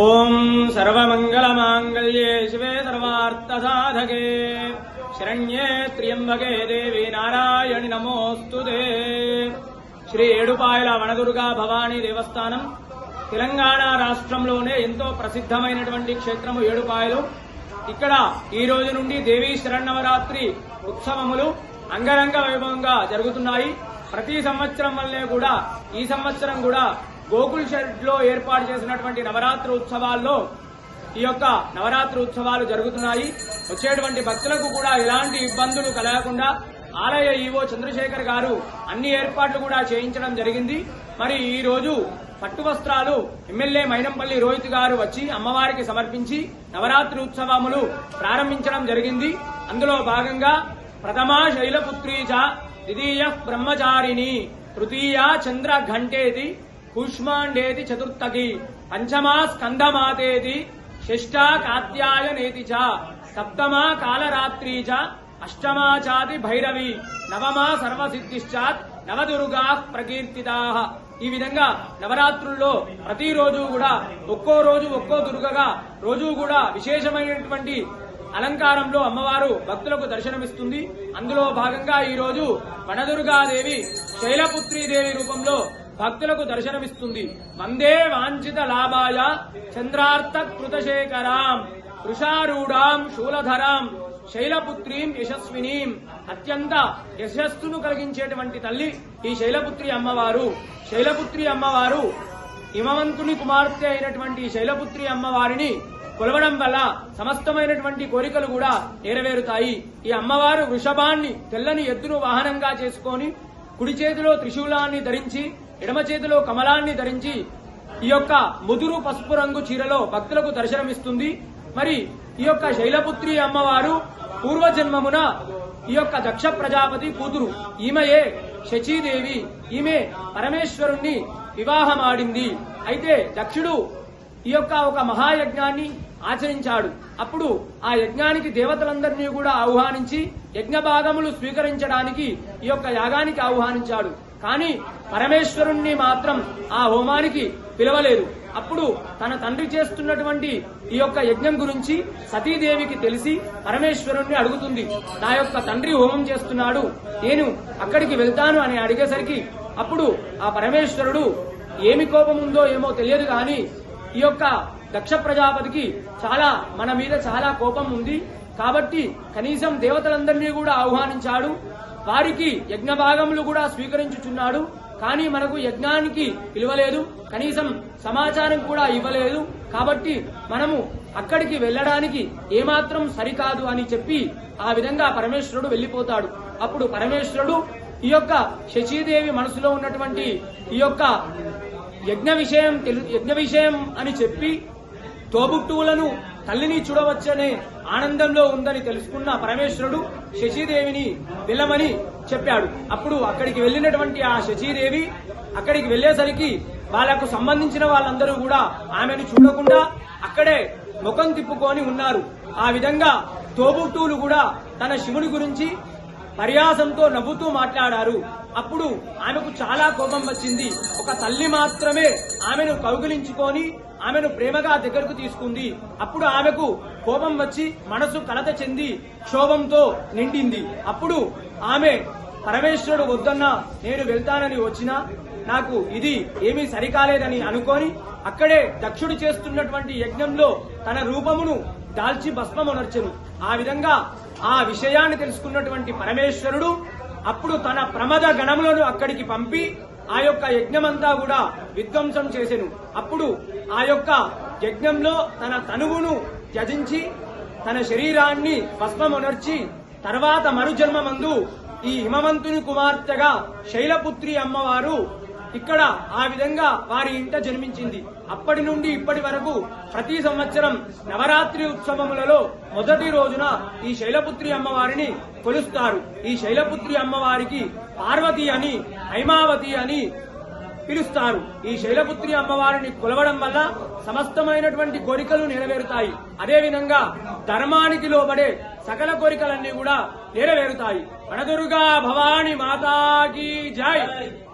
ఓం సర్వమంగళమాంగళ్యే శివే సర్వార్థసాధకే. శరణ్యే త్ర్యంబకే దేవి నారాయణి నమోస్తు శ్రీ ఏడుపాయల వనదుర్గా భవానీ దేవస్థానం. తెలంగాణ రాష్ట్రంలోనే ఎంతో ప్రసిద్ధమైనటువంటి క్షేత్రము ఏడుపాయలు. ఇక్కడ ఈ రోజు నుండి దేవీ శరణవరాత్రి ఉత్సవములు అంగరంగ వైభవంగా జరుగుతున్నాయి. ప్రతి సంవత్సరం వల్లే కూడా ఈ సంవత్సరం కూడా గోకుల్ షెడ్లో ఏర్పాటు చేసినటువంటి నవరాత్రి ఉత్సవాల్లో ఈ యొక్క నవరాత్రి ఉత్సవాలు జరుగుతున్నాయి. వచ్చేటువంటి భక్తులకు కూడా ఎలాంటి ఇబ్బందులు కలగకుండా ఆలయ ఈవో చంద్రశేఖర్ గారు అన్ని ఏర్పాట్లు కూడా చేయించడం జరిగింది. మరి ఈ రోజు పట్టు వస్త్రాలు ఎమ్మెల్యే మైనంపల్లి రోహిత్ గారు వచ్చి అమ్మవారికి సమర్పించి నవరాత్రి ఉత్సవములు ప్రారంభించడం జరిగింది. అందులో భాగంగా ప్రథమా శైలపుత్రీచ ద్వితీయ బ్రహ్మచారిణి తృతీయ చంద్ర ఘంటేది కూష్మాండేది చతుర్థకి పంచమా స్కందమాతేది షష్టా కాత్యాయనేతి చ సప్తమా కాలరాత్రి చ అష్టమా చాతి భైరవి నవమా సర్వసిద్ధిశ్చాత్ నవదుర్గా ప్రకీర్తిదా ఈ విధంగా నవరాత్రుల్లో ప్రతిరోజు కూడా ఒక్కో రోజు ఒక్కో దుర్గగా రోజు కూడా విశేషమైనటువంటి అలంకారంలో అమ్మవారు భక్తులకు దర్శనమిస్తుంది. అందులో భాగంగా ఈ రోజు వనదుర్గాదేవి శైలపుత్రీదేవి రూపంలో భక్తులకు దర్శనమిస్తుంది. వందే వాంఛిత లాభాయ చంద్రార్థ కృతశేఖరాం వృషారూఢాం శూలధరాం శైలపుత్రీం యశస్వినీం. అత్యంత యశస్సును కలిగించేటువంటి తల్లి ఈ శైలపుత్రి అమ్మవారు. శైలపుత్రి అమ్మవారు హిమవంతుని కుమార్తె అయినటువంటి శైలపుత్రి అమ్మవారిని కొలవడం వల్ల సమస్తమైనటువంటి కోరికలు కూడా నెరవేరుతాయి. ఈ అమ్మవారు వృషభాన్ని తెల్లని ఎద్దును వాహనంగా చేసుకొని కుడి చేతిలో త్రిశూలాన్ని ధరించి ఎడమ చేతిలో కమలాన్ని ధరించి ఈ యొక్క ముదురు పసుపు రంగు చీరలో భక్తులకు దర్శనమిస్తుంది. మరి ఈ యొక్క శైలపుత్రి అమ్మవారు పూర్వజన్మమున ఈ యొక్క దక్ష ప్రజాపతి కూతురు. ఈమెయే శచీదేవి. ఈమె పరమేశ్వరుణ్ణి వివాహమాడింది. అయితే దక్షుడు ఈ యొక్క ఒక మహాయజ్ఞాన్ని ఆచరించాడు. అప్పుడు ఆ యజ్ఞానికి దేవతలందరినీ కూడా ఆహ్వానించి యజ్ఞ భాగములు స్వీకరించడానికి ఈ యొక్క యాగానికి ఆహ్వానించాడు. కానీ పరమేశ్వరుణ్ణి మాత్రం ఆ హోమానికి పిలవలేదు. అప్పుడు తన తండ్రి చేస్తున్నటువంటి ఈ యొక్క యజ్ఞం గురించి సతీదేవికి తెలిసి పరమేశ్వరుణ్ణి అడుగుతుంది. నా యొక్క తండ్రి హోమం చేస్తున్నాడు. నేను అక్కడికి వెళ్తాను అని అడిగేసరికి అప్పుడు ఆ పరమేశ్వరుడు ఏమి కోపం ఉందో ఏమో తెలియదు కానీ ఈ యొక్క దక్ష ప్రజాపతికి చాలా మన మీద చాలా కోపం ఉంది. కాబట్టి కనీసం దేవతలందరినీ కూడా ఆహ్వానించాడు. వారికి యజ్ఞ భాగములు కూడా స్వీకరించుచున్నాడు. కానీ మనకు యజ్ఞానికి పిలవలేదు. కనీసం సమాచారం కూడా ఇవ్వలేదు. కాబట్టి మనము అక్కడికి వెళ్ళడానికి ఏమాత్రం సరికాదు అని చెప్పి ఆ విధంగా పరమేశ్వరుడు వెళ్ళిపోతాడు అప్పుడు పరమేశ్వరుడు ఈ యొక్క శచీదేవి మనసులో ఉన్నటువంటి ఈ యొక్క యజ్ఞ విషయం యజ్ఞ విషయం అని చెప్పి తోబుట్టువులను తల్లిని చూడవచ్చనే ఆనందంలో ఉందని తెలుసుకున్న పరమేశ్వరుడు శశీదేవిని వెళ్ళమని చెప్పాడు. అప్పుడు అక్కడికి వెళ్ళినటువంటి ఆ శశీదేవి అక్కడికి వెళ్ళేసరికి వాళ్ళకు సంబంధించిన వాళ్ళందరూ కూడా ఆమెను చూడకుండా అక్కడే ముఖం తిప్పుకొని ఉన్నారు. ఆ విధంగా తోబుట్టువులు కూడా తన శివుని గురించి పర్యాసంతో నవ్వుతూ మాట్లాడారు. అప్పుడు ఆమెకు చాలా కోపం వచ్చింది. ఒక తల్లి మాత్రమే ఆమెను కౌగిలించుకొని ఆమెను ప్రేమగా దగ్గరకు తీసుకుంది. అప్పుడు ఆమెకు కోపం వచ్చి మనసు కలత చెంది క్షోభంతో నిండింది. అప్పుడు ఆమె పరమేశ్వరుడు వద్దన్నా నేను వెళ్తానని వచ్చినా నాకు ఇది ఏమీ సరికాలేదని అనుకొని అక్కడే దక్షుడు చేస్తున్నటువంటి యజ్ఞంలో తన రూపమును దాల్చి భస్మమునర్చెను. ఆ విధంగా ఆ విషయాన్ని తెలుసుకున్నటువంటి పరమేశ్వరుడు అప్పుడు తన ప్రమద గణములను అక్కడికి పంపి ఆ యొక్క యజ్ఞమంతా కూడా విధ్వంసం చేసెను. అప్పుడు ఆ యొక్క యజ్ఞంలో తన తనువును త్యజించి తన శరీరాన్ని భస్మమునర్చి తర్వాత మరుజన్మమందు ఈ హిమవంతుని కుమార్తెగా శైలపుత్రి అమ్మవారు ఇక్కడ ఆ విధంగా వారి ఇంట జన్మించింది. అప్పటి నుండి ఇప్పటి వరకు ప్రతి సంవత్సరం నవరాత్రి ఉత్సవములలో మొదటి రోజున ఈ శైలపుత్రి అమ్మవారిని కొలుస్తారు. ఈ శైలపుత్రి అమ్మవారికి పార్వతి అని హైమావతి అని పిలుస్తారు. ఈ శైలపుత్రి అమ్మవారిని కొలవడం వల్ల సమస్తమైనటువంటి కోరికలు నెరవేరుతాయి. అదేవిధంగా ధర్మానికి లోబడే సకల కోరికలన్నీ కూడా నెరవేరుతాయి. వనదుర్గా భవాని మాతాకి జై!